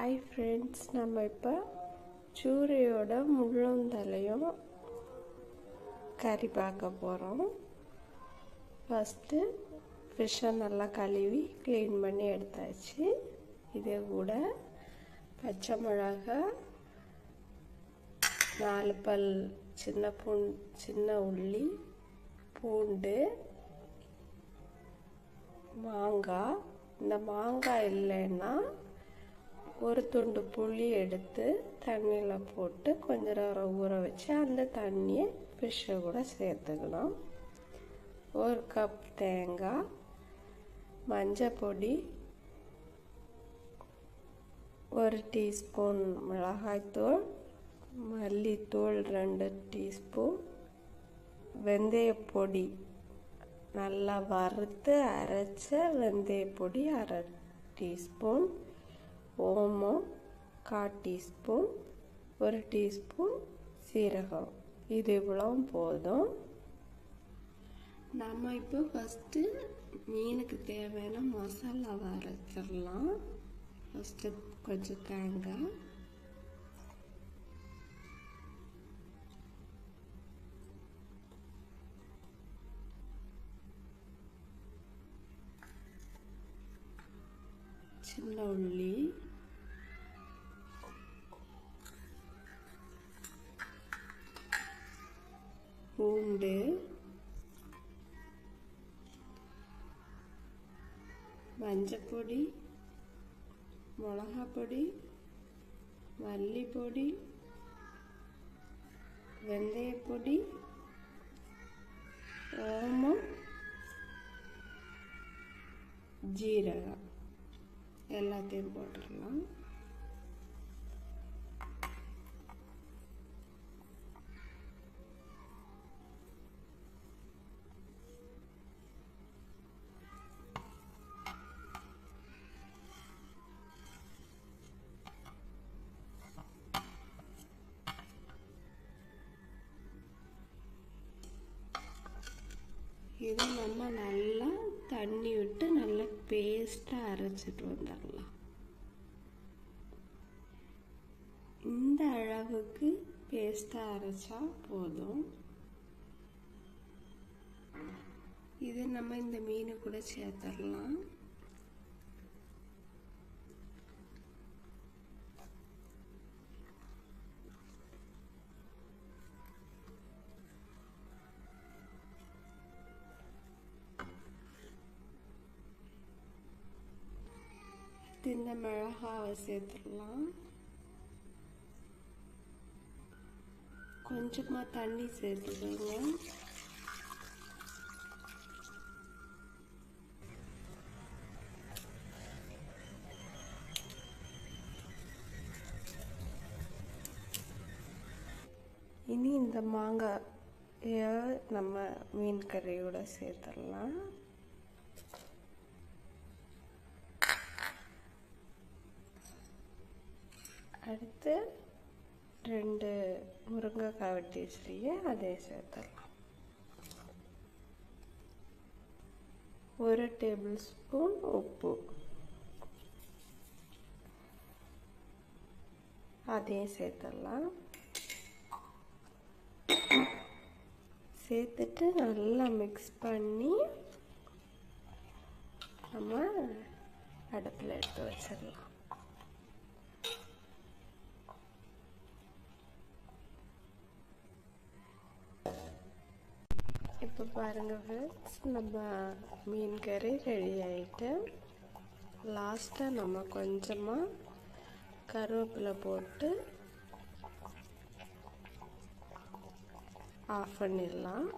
Hi friends நம்ம இப்போ சூரையோட முள்ளந்தலையும் கறி பார்க்க போகிறோம் ஃபஸ்ட்டு ஃபிஷ்ஷை நல்லா கழுவி க்ளீன் பண்ணி எடுத்தாச்சு. இதே கூட பச்சை மிளகா நாலு பல் சின்ன பூண் சின்ன உள்ளி பூண்டு மாங்காய். இந்த மாங்காய் இல்லைன்னா ஒரு துண்டு புளி எடுத்து தண்ணியில் போட்டு கொஞ்ச நேரம் ஊற வச்சு அந்த தண்ணியை ஃபிஷ்ஷை கூட சேர்த்துக்கணும் ஒரு கப் தேங்காய் மஞ்சள் பொடி ஒரு டீஸ்பூன் மிளகாய்த்தூள் மல்லித்தூள் ரெண்டு டீஸ்பூன் வெந்தயப்பொடி நல்லா வறுத்து அரைச்ச வெந்தயப்பொடி அரை டீஸ்பூன் ஓமம் கால் டீஸ்பூன் ஒரு டீஸ்பூன் சீரகம். இது இவ்வளோ போதும். நம்ம இப்போ ஃபஸ்ட்டு மீனுக்கு தேவையான மசாலாவை அரைச்சிடலாம். ஃபஸ்ட்டு கொஞ்சம் தேங்காய். சின்ன உள்ளி. பூண்டு மஞ்சப்பொடி மிளகாப்பொடி மல்லிப்பொடி வெந்தயப்பொடி ஓமம் ஜீரகம் எல்லாத்தையும் போட்டுடலாம் இதை நம்ம நல்லா தண்ணி விட்டு நல்லா பேஸ்ட்டாக அரைச்சிட்டு வந்துடலாம். இந்த அளவுக்கு பேஸ்ட்டாக அரைச்சா போதும். இதை நம்ம இந்த மீனை கூட சேர்த்துடலாம். இந்த மிளகாவை சேர்த்துடலாம். கொஞ்சமாக தண்ணி சேர்த்துக்கோங்க. இனி இந்த மாங்காயை நம்ம மீன் கறியோட சேர்த்துடலாம். அடுத்து ரெண்டு முருங்கைக்காய் வெட்டி வச்சுருக்கே அதே சேர்த்துடலாம். ஒரு டேபிள் ஸ்பூன் உப்பு. அதையும் சேர்த்துடலாம். சேர்த்துட்டு நல்லா மிக்ஸ் பண்ணி நம்ம அடுப்பில் எடுத்து வச்சிடலாம். இப்போ பாருங்கள் ஃப்ரெண்ட்ஸ் நம்ம மீன் கறி ரெடி ஆகிட்டு லாஸ்ட்டாக நம்ம கொஞ்சமாக கருவேப்பிலை போட்டு ஆஃப் பண்ணிடலாம்.